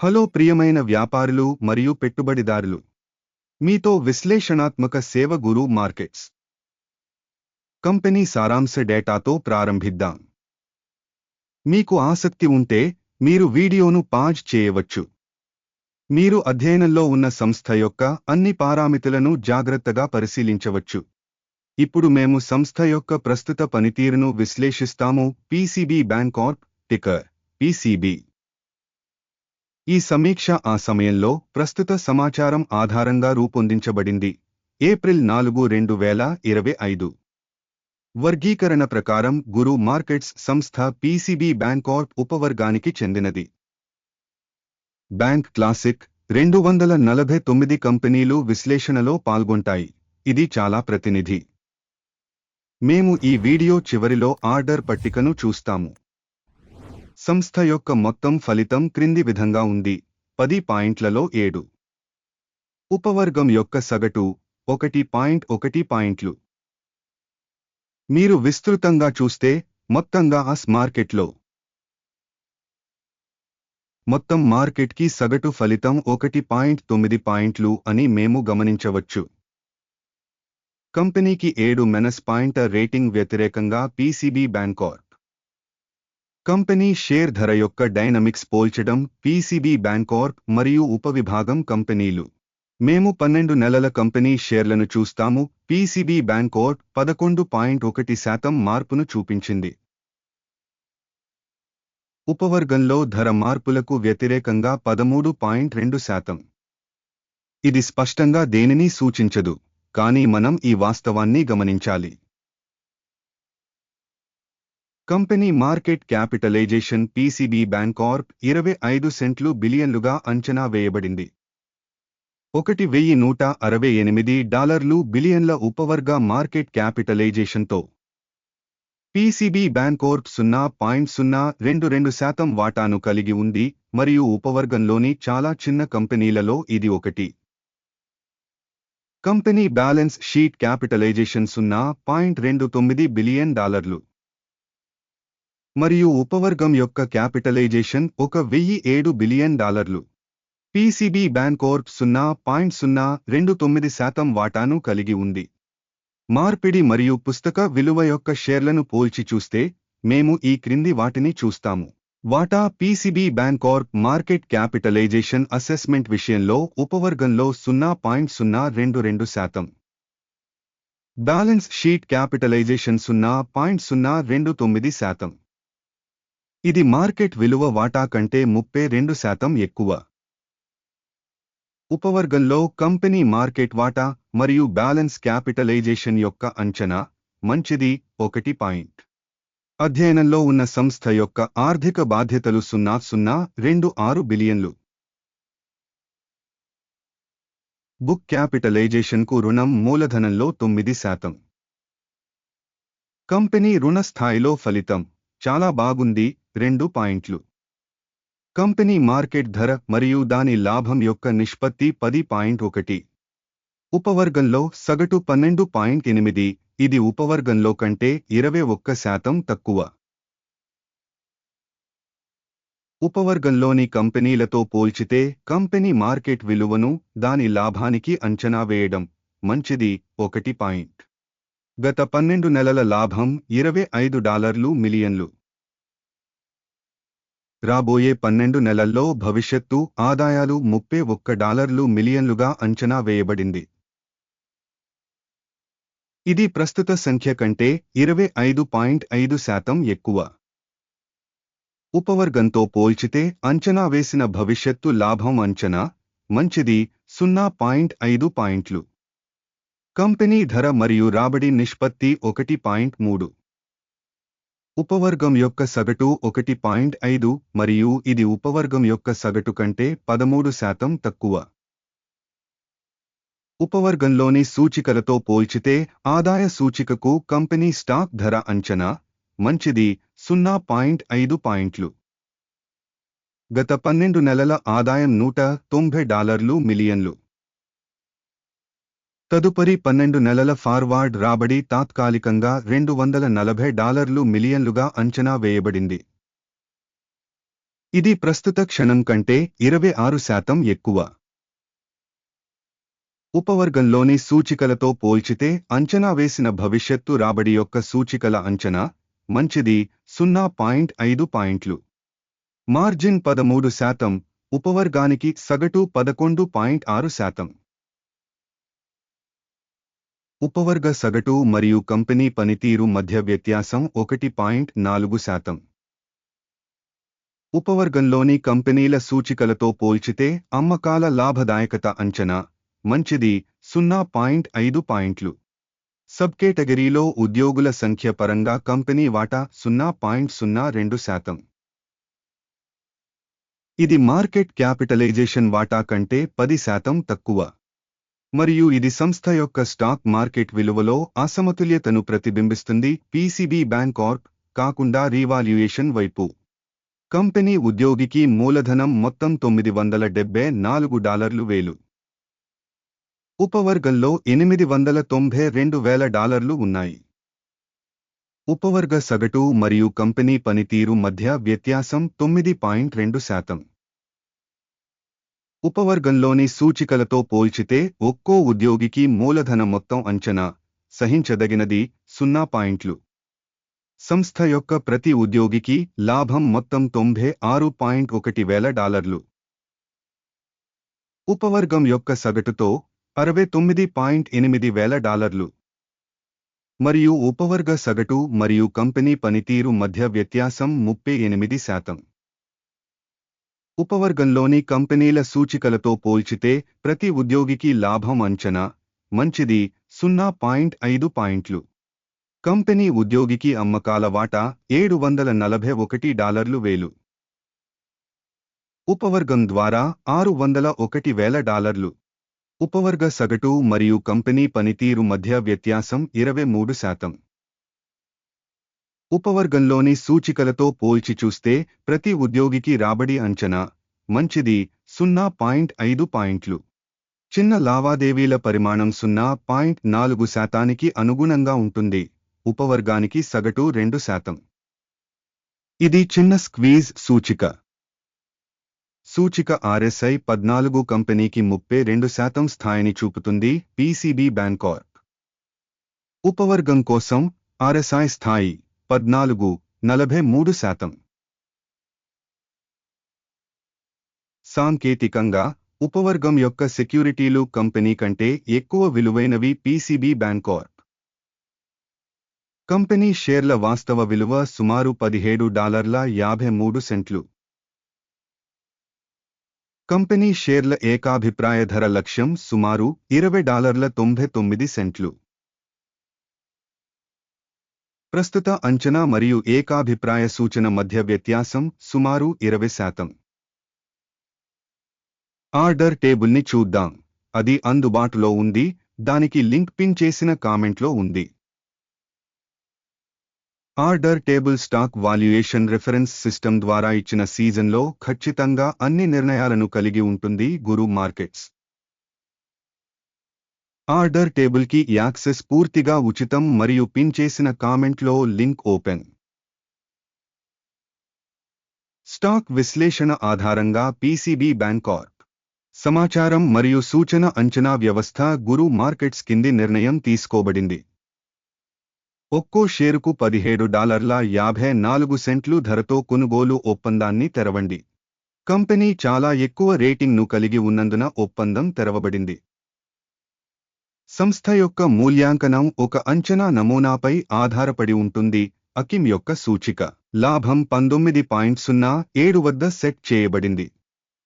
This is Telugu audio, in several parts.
హలో ప్రియమైన వ్యాపారులు మరియు పెట్టుబడిదారులు. మీతో విశ్లేషణాత్మక సేవ గురు మార్కెట్స్. కంపెనీ సారాంశ డేటాతో ప్రారంభిద్దాం. మీకు ఆసక్తి ఉంటే మీరు వీడియోను పాజ్ చేయవచ్చు. మీరు అధ్యయనంలో ఉన్న సంస్థ యొక్క అన్ని పారామితులను జాగ్రత్తగా పరిశీలించవచ్చు. ఇప్పుడు మేము సంస్థ యొక్క ప్రస్తుత పనితీరును విశ్లేషిస్తాము. PCB Bancorp ticker PCB. ఈ సమీక్ష ఆ సమయంలో ప్రస్తుత సమాచారం ఆధారంగా రూపొందించబడింది. ఏప్రిల్ నాలుగు రెండు వేల ఇరవై ఐదు. వర్గీకరణ ప్రకారం గురు మార్కెట్స్ సంస్థ పీసీబీ బ్యాంకార్ప్ ఉపవర్గానికి చెందినది. బ్యాంక్ క్లాసిక్ రెండు వందల నలభై తొమ్మిది కంపెనీలు విశ్లేషణలో పాల్గొంటాయి. ఇది చాలా ప్రతినిధి. మేము ఈ వీడియో చివరిలో ఆర్డర్ పట్టికను చూస్తాము. సంస్థ యొక్క మొత్తం ఫలితం క్రింది విధంగా ఉంది. పది పాయింట్లలో ఏడు. ఉపవర్గం యొక్క సగటు ఒకటి పాయింట్ ఒకటి పాయింట్లు. మీరు విస్తృతంగా చూస్తే మొత్తంగా ఆస్ మార్కెట్లో. మొత్తం మార్కెట్కి సగటు ఫలితం ఒకటి పాయింట్ తొమ్మిది పాయింట్లు అని మేము గమనించవచ్చు. కంపెనీకి ఏడు మెనస్ పాయింట్ రేటింగ్ వ్యతిరేకంగా పీసీబీ బ్యాంకార్. కంపెనీ షేర్ ధర యొక్క డైనమిక్స్ పోల్చడం పీసీబీ బ్యాంకార్ప్ మరియు ఉపవిభాగం కంపెనీలు. మేము పన్నెండు నెలల కంపెనీ షేర్లను చూస్తాము పీసీబీ బ్యాంకార్ప్ పదకొండు పాయింట్ ఒకటి శాతం మార్పును చూపించింది. ఉపవర్గంలో ధర మార్పులకు వ్యతిరేకంగా పదమూడు పాయింట్ రెండు శాతం. ఇది స్పష్టంగా దేనిని సూచించదు కానీ మనం ఈ వాస్తవాన్ని గమనించాలి. Company market capitalisation PCB Bancorp ఇరవై ఐదు సెంట్లు బిలియన్లుగా అంచనా వేయబడింది. ఒకటి వెయ్యి నూట అరవై ఎనిమిది డాలర్లు బిలియన్ల ఉపవర్గ మార్కెట్ క్యాపిటలైజేషన్తో. పీసీబీ బ్యాంకోర్ప్ సున్నా పాయింట్ సున్నా రెండు రెండు శాతం వాటాను కలిగి ఉంది మరియు ఉపవర్గంలోని చాలా చిన్న కంపెనీలలో ఇది ఒకటి. కంపెనీ బ్యాలెన్స్ షీట్ క్యాపిటలైజేషన్ సున్నా పాయింట్ రెండు తొమ్మిది బిలియన్ డాలర్లు. మరియు ఉపవర్గం యొక్క క్యాపిటలైజేషన్ ఒక వెయ్యి ఏడు బిలియన్ డాలర్లు. పీసీబీ బ్యాంకోర్ప్ సున్నా పాయింట్ సున్నా రెండు తొమ్మిది శాతం వాటాను కలిగి ఉంది. మార్పిడి మరియు పుస్తక విలువ యొక్క షేర్లను పోల్చి చూస్తే మేము ఈ క్రింది వాటిని చూస్తాము. వాటా PCB Bancorp market capitalisation assessment విషయంలో ఉపవర్గంలో సున్నా పాయింట్ సున్నా రెండు రెండు శాతం. బ్యాలెన్స్ షీట్ క్యాపిటలైజేషన్ సున్నా పాయింట్ సున్నా రెండు తొమ్మిది శాతం. ఇది మార్కెట్ విలువ వాటా కంటే ముప్పై రెండు శాతం ఎక్కువ. ఉపవర్గంలో కంపెనీ మార్కెట్ వాటా మరియు బ్యాలెన్స్ క్యాపిటలైజేషన్ యొక్క అంచనా మంచిది ఒకటి పాయింట్. అధ్యయనంలో ఉన్న సంస్థ యొక్క ఆర్థిక బాధ్యతలు సున్నా సున్నా రెండు ఆరు బిలియన్లు. బుక్ క్యాపిటలైజేషన్కు రుణం మూలధనంలో తొమ్మిది శాతం. కంపెనీ రుణ స్థాయిలో ఫలితం చాలా బాగుంది రెండు పాయింట్లు. కంపెనీ మార్కెట్ ధర మరియు దాని లాభం యొక్క నిష్పత్తి పది పాయింట్ ఒకటి. ఉపవర్గంలో సగటు పన్నెండు పాయింట్ ఎనిమిది ఇది ఉపవర్గంలో కంటే ఇరవై ఒక్క శాతం తక్కువ. ఉపవర్గంలోని కంపెనీలతో పోల్చితే కంపెనీ మార్కెట్ విలువను దాని లాభానికి అంచనా వేయడం మంచిది ఒకటి పాయింట్. గత పన్నెండు నెలల లాభం ఇరవై ఐదు డాలర్లు మిలియన్లు. రాబోయే పన్నెండు నెలల్లో భవిష్యత్తు ఆదాయాలు ముప్పై ఒక్క డాలర్లు మిలియన్లుగా అంచనా వేయబడింది. ఇది ప్రస్తుత సంఖ్య కంటే ఇరవై ఐదు పాయింట్ ఐదు శాతం ఎక్కువ. ఉపవర్గంతో పోల్చితే అంచనా వేసిన భవిష్యత్తు లాభం అంచనా మంచిది సున్నా పాయింట్ ఐదు పాయింట్లు. కంపెనీ ధర మరియు రాబడి నిష్పత్తి ఒకటి పాయింట్ మూడు. ఉపవర్గం యొక్క సగటు ఒకటి పాయింట్ ఐదు మరియు ఇది ఉపవర్గం యొక్క సగటు కంటే పదమూడు శాతం తక్కువ. ఉపవర్గంలోని సూచికలతో పోల్చితే ఆదాయ సూచికకు కంపెనీ స్టాక్ ధర అంచనా మంచిది సున్నా పాయింట్ ఐదు పాయింట్లు. గత పన్నెండు నెలల ఆదాయం నూట తొంభై డాలర్లు మిలియన్లు. తదుపరి పన్నెండు నెలల ఫార్వార్డ్ రాబడి తాత్కాలికంగా రెండు వందల నలభై డాలర్లు మిలియన్లుగా అంచనా వేయబడింది. ఇది ప్రస్తుత క్షణం కంటే ఇరవై ఆరు శాతం ఎక్కువ. ఉపవర్గంలోని సూచికలతో పోల్చితే అంచనా వేసిన భవిష్యత్తు రాబడి యొక్క సూచికల అంచనా మంచిది సున్నా పాయింట్ ఐదు పాయింట్లు. మార్జిన్ పదమూడు శాతం ఉపవర్గానికి సగటు పదకొండు పాయింట్ ఆరు శాతం. ఉపవర్గ సగటు మరియు కంపెనీ పనితీరు మధ్య వ్యత్యాసం ఒకటి పాయింట్ నాలుగు శాతం. ఉపవర్గంలోని కంపెనీల సూచికలతో పోల్చితే అమ్మకాల లాభదాయకత అంచనా మంచిది సున్నా పాయింట్ ఐదు పాయింట్లు. సబ్ కేటగిరీలో ఉద్యోగుల సంఖ్య పరంగా కంపెనీ వాటా సున్నా పాయింట్ సున్నా రెండు శాతం. ఇది మార్కెట్ క్యాపిటలైజేషన్ వాటా కంటే పది శాతం తక్కువ. మరియు ఇది సంస్థ యొక్క స్టాక్ మార్కెట్ విలువలో అసమతుల్యతను ప్రతిబింబిస్తుంది. పీసీబీ బ్యాంక్ కాకుండా రీవాల్యుయేషన్ వైపు. కంపెనీ ఉద్యోగికి మూలధనం మొత్తం తొమ్మిది వందల డెబ్బై నాలుగు డాలర్లు వేలు. ఉపవర్గంలో ఎనిమిది వందల తొంభై రెండు వేల డాలర్లు ఉన్నాయి. ఉపవర్గ సగటు మరియు కంపెనీ పనితీరు మధ్య వ్యత్యాసం తొమ్మిది పాయింట్ రెండు శాతం. ఉపవర్గంలోని సూచికలతో పోల్చితే ఒక్కో ఉద్యోగికి మూలధన మొత్తం అంచనా సహించదగినది సున్నా పాయింట్లు. సంస్థ యొక్క ప్రతి ఉద్యోగికి లాభం మొత్తం తొంభై ఆరు పాయింట్ ఒకటి వేల డాలర్లు. ఉపవర్గం యొక్క సగటుతో అరవై తొమ్మిది పాయింట్ ఎనిమిది వేల డాలర్లు. మరియు ఉపవర్గ సగటు మరియు కంపెనీ పనితీరు మధ్య వ్యత్యాసం ముప్పై ఎనిమిది శాతం. ఉపవర్గంలోని కంపెనీల సూచికలతో పోల్చితే ప్రతి ఉద్యోగికి లాభం అంచనా మంచిది సున్నా పాయింట్ ఐదు పాయింట్లు. కంపెనీ ఉద్యోగికి అమ్మకాల వాటా ఏడు వందల నలభై ఒకటి డాలర్లు వేలు. ఉపవర్గం ద్వారా ఆరు వందల ఒకటి వేల డాలర్లు. ఉపవర్గ సగటు మరియు కంపెనీ పనితీరు మధ్య వ్యత్యాసం ఇరవై మూడు శాతం. ఉపవర్గంలోని సూచికలతో పోల్చి చూస్తే ప్రతి ఉద్యోగికి రాబడి అంచనా మంచిది సున్నా పాయింట్ ఐదు పాయింట్లు. చిన్న లావాదేవీల పరిమాణం సున్నా పాయింట్ నాలుగు శాతానికి అనుగుణంగా ఉంటుంది. ఉపవర్గానికి సగటు రెండు శాతం. ఇది చిన్న స్క్వీజ్ సూచిక. సూచిక ఆర్ఎస్ఐ పద్నాలుగు కంపెనీకి ముప్పై రెండు శాతం స్థాయిని చూపుతుంది పీసీబీ బ్యాంకార్క్ ఉపవర్గం కోసం ఆర్ఎస్ఐ స్థాయి. పద్నాలుగు నలభై మూడు శాతం. సాంకేతికంగా ఉపవర్గం యొక్క సెక్యూరిటీలు కంపెనీ కంటే ఎక్కువ విలువైనవి పీసీబీ బ్యాంకార్ప్. కంపెనీ షేర్ల వాస్తవ విలువ సుమారు పదిహేడు డాలర్ల యాభై మూడు సెంట్లు. కంపెనీ షేర్ల ఏకాభిప్రాయ ధర లక్ష్యం సుమారు ఇరవై డాలర్ల తొంభై తొమ్మిది సెంట్లు. ప్రస్తుత అంచనా మరియు ఏకాభిప్రాయ సూచన మధ్య వ్యత్యాసం సుమారు ఇరవై శాతం. ఆర్డర్ టేబుల్ని చూద్దాం. అది అందుబాటులో ఉంది. దానికి లింక్ పిన్ చేసిన కామెంట్లో ఉంది. Order table stock valuation reference system ద్వారా ఇచ్చిన సీజన్లో ఖచ్చితంగా అన్ని నిర్ణయాలను కలిగి ఉంటుంది గురు మార్కెట్స్. ఆర్డర్ టేబుల్కి యాక్సెస్ పూర్తిగా ఉచితం మరియు పిన్ చేసిన కామెంట్లో లింక్ ఓపెన్. స్టాక్ విశ్లేషణ ఆధారంగా పీసీబీ బ్యాంకార్ప్ సమాచారం మరియు సూచన అంచనా వ్యవస్థ గురు మార్కెట్స్ కింది నిర్ణయం తీసుకోబడింది. ఒక్కో షేరుకు పదిహేడు డాలర్ల యాభై నాలుగు సెంట్లు ధరతో కొనుగోలు ఒప్పందాన్ని తెరవండి. కంపెనీ చాలా ఎక్కువ రేటింగ్ను కలిగి ఉన్నందున ఒప్పందం తెరవబడింది. సంస్థ యొక్క మూల్యాంకనం ఒక అంచనా నమూనాపై ఆధారపడి ఉంటుంది. అకిమ్ యొక్క సూచిక. లాభం పంతొమ్మిది పాయింట్ సున్నా ఏడు వద్ద సెట్ చేయబడింది.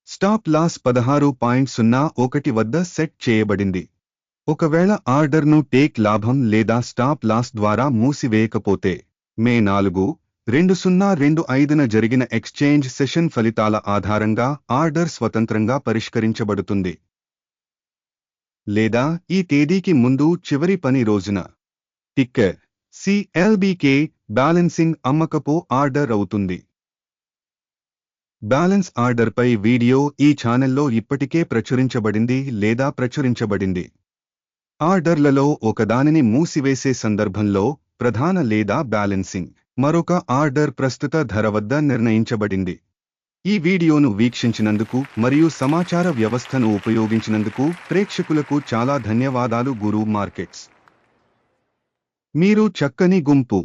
స్టాప్ లాస్ పదహారు పాయింట్ సున్నా ఒకటి వద్ద సెట్ చేయబడింది. ఒకవేళ ఆర్డర్ను టేక్ లాభం లేదా స్టాప్ లాస్ ద్వారా మూసివేయకపోతే మే నాలుగు రెండు సున్నా రెండు ఐదున జరిగిన ఎక్స్చేంజ్ సెషన్ ఫలితాల ఆధారంగా ఆర్డర్ స్వతంత్రంగా పరిష్కరించబడుతుంది. లేదా ఈ తేదీకి ముందు చివరి పని రోజున. టిక్కర్ సిఎల్బికే బ్యాలెన్సింగ్ అమ్మకపు ఆర్డర్ అవుతుంది. బ్యాలెన్స్ ఆర్డర్పై వీడియో ఈ ఛానల్లో ఇప్పటికే ప్రచురించబడింది లేదా ప్రచురించబడింది. ఆర్డర్లలో ఒకదానిని మూసివేసే సందర్భంలో ప్రధాన లేదా బ్యాలెన్సింగ్ మరొక ఆర్డర్ ప్రస్తుత ధర వద్ద నిర్ణయించబడింది. ఈ వీడియోను వీక్షించినందుకు మరియు సమాచార వ్యవస్థను ఉపయోగించినందుకు ప్రేక్షకులకు చాలా ధన్యవాదాలు గురు మార్కెట్స్. మీరు చక్కని గుంపు.